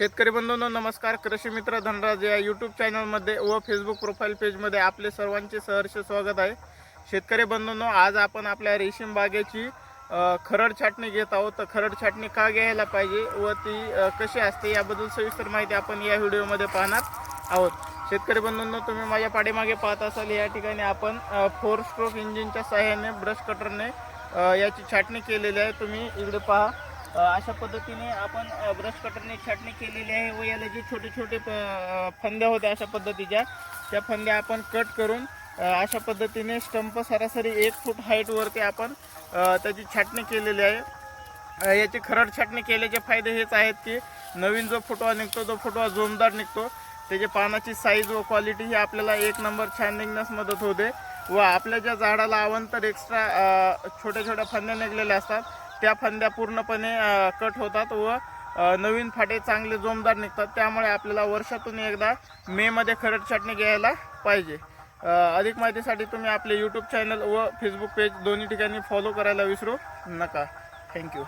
शेतकरी बंधूंनो नमस्कार. कृषी मित्र धनराज या यूट्यूब चॅनलमध्ये व फेसबुक प्रोफाईल पेजमध्ये आपले सर्वांचे सहर्ष स्वागत आहे. शेतकरी बंधूंनो आज आपण आपल्या रेशीम बागेची खरड छाटणी घेत आहोत. तर खरड छाटणी का घ्यायला पाहिजे व ती कशी असते याबद्दल सविस्तर माहिती आपण या व्हिडिओमध्ये पाहणार आहोत. शेतकरी बंधूंनो तुम्ही माझ्या पाठीमागे पाहत असाल या ठिकाणी आपण फोर स्ट्रोक इंजिनच्या सहाय्याने ब्रश कटरने याची छाटणी केलेली आहे. तुम्ही इकडे पहा. अशा पद्धतीने आपण ब्रश कटरने छाटणी केलेली आहे. व याला जे छोटे छोटे फांद्या होत्या अशा पद्धतीच्या त्या फांद्या आपण कट करून अशा पद्धतीने स्टंप सरासरी एक फूट हाईटवरती आपण त्याची छाटणी केलेली आहे. याची खरड छाटणी केल्याचे फायदे हेच आहेत की नवीन जो फुटवा निघतो तो फुटवा जोमदार निघतो. त्याची पानाची साईज व क्वालिटी ही आपल्याला एक नंबर छान निघण्यास मदत होते. व आपल्या ज्या झाडाला अवंतर एक्स्ट्रा छोट्या छोट्या फांद्या निघलेल्या असतात त्या फांद्या पूर्णपणे कट होतात व नवीन फाटे चांगले जोमदार निघतात. त्यामुळे आपल्याला वर्षातून एकदा मेमध्ये खरड छाटणी घ्यायला पाहिजे. अधिक माहितीसाठी तुम्ही आपले यूट्यूब चॅनल व फेसबुक पेज दोन्ही ठिकाणी फॉलो करायला विसरू नका. थँक्यू